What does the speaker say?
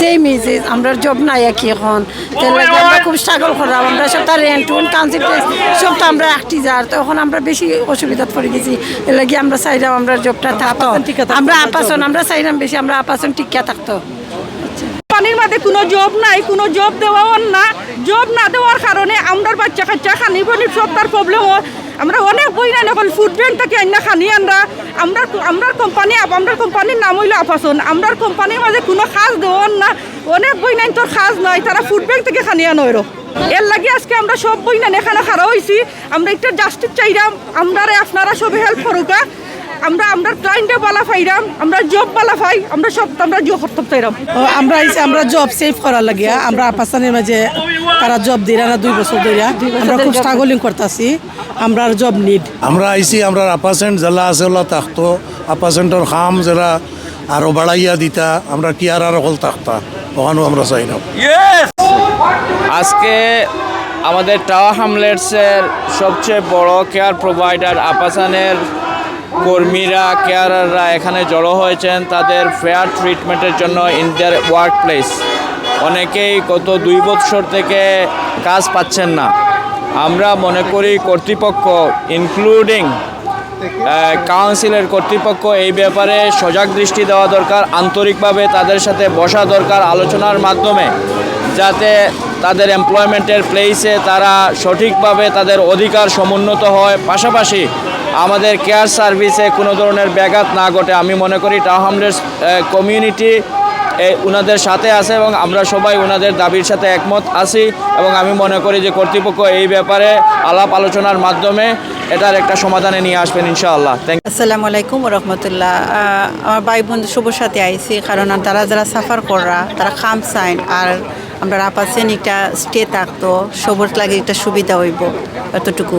সেই মিউজিক আমরা জব নাই কি এখন। আমরা খুব স্ট্রাগল করলাম আমরা সব তার রেন্ট টুন কাউন্সিল সব তো আমরা একটি যার তখন আমরা বেশি অসুবিধাত পড়ে গেছি। এর লাগে আমরা চাইলাম আমরা জবটা থাকতো। আমরা আপাসন আমরা চাইলাম বেশি আমরা আপাসন টিকা থাকতো। কোনো জব নাই, কোনো জব দেওয়াও না। জব না দেওয়ার কারণে আমরা বাচ্চা কাচ্চা খানি পানি সব তার প্রবলেম হয়। আমরা অনেক বই না এখন ফুড ব্যাংক থেকে আইনা খানি আমরা। আমরা আমরা কোম্পানি আমরা কোম্পানির নাম হইল আপাসন আমরা কোম্পানির মাঝে কোনো কাজ দেওয়ার না। অনেক বই নাই তোর কাজ নাই, তারা ফুড ব্যাংক থেকে খানি আনো এর। লাগে আজকে আমরা সব বই না এখানে খারাপ হয়েছি আমরা একটা জাস্টিস চাইলাম আমরা আপনারা সবে হেল্প করুকা আমরা আমরা ক্লায়েন্টে বালা পাইরাম আমরা জব বালা পাই আমরা সব আমরা জব করতে চাইরাম। ও, আমরা আইছি আমরা জব সেভ করার লাগিয়া আমরা আপাসানের মাঝে তারা জব দিরা না দুই বছর ধরিয়া আমরা খুব স্ট্রাগলিং করতেছি আমরা জব নিড আমরা আইসি আমরা আপাসেন্ট জেলা আছে ওলা থাকতো। আপাসেন্টর খাম যারা আরও বাড়াইয়া দিতা আমরা কি আর আর হল থাকতা? ওখানেও আমরা চাই না আজকে আমাদের টাওয়া হামলেটসের সবচেয়ে বড় কেয়ার প্রোভাইডার আপাসানের কর্মীরা, কেয়ারাররা এখানে জড়ো হয়েছেন তাদের ফেয়ার ট্রিটমেন্টের জন্য ইন দেয়ার ওয়ার্ক প্লেস অনেকেই গত দুই বছর থেকে কাজ পাচ্ছেন না। আমরা মনে করি কর্তৃপক্ষ ইনক্লুডিং কাউন্সিলের কর্তৃপক্ষ, এই ব্যাপারে সজাগ দৃষ্টি দেওয়া দরকার, আন্তরিকভাবে তাদের সাথে বসা দরকার আলোচনার মাধ্যমে, যাতে তাদের এমপ্লয়মেন্টের প্লেসে তারা সঠিকভাবে তাদের অধিকার সমুন্নত হয়। পাশাপাশি আমাদের কেয়ার সার্ভিসে কোনো ধরনের ব্যাঘাত না ঘটে। আমি মনে করি টাহামলের কমিউনিটি ওনাদের সাথে আছে এবং আমরা সবাই ওনাদের দাবির সাথে একমত আছি এবং আমি মনে করি যে কর্তৃপক্ষ এই ব্যাপারে আলাপ আলোচনার মাধ্যমে এটার একটা সমাধানে নিয়ে আসবেন ইনশাআল্লাহ। থ্যাংক আসসালামু আলাইকুম রহমতুল্লাহ। আমার ভাই বন্ধু শুভর সাথে আইসি, কারণ তারা যারা সাফার করা, তারা খাম সাইন আর আমরা আপাসেন একটা স্টে থাকতো সবর লাগে একটা সুবিধা হইব, এতটুকু।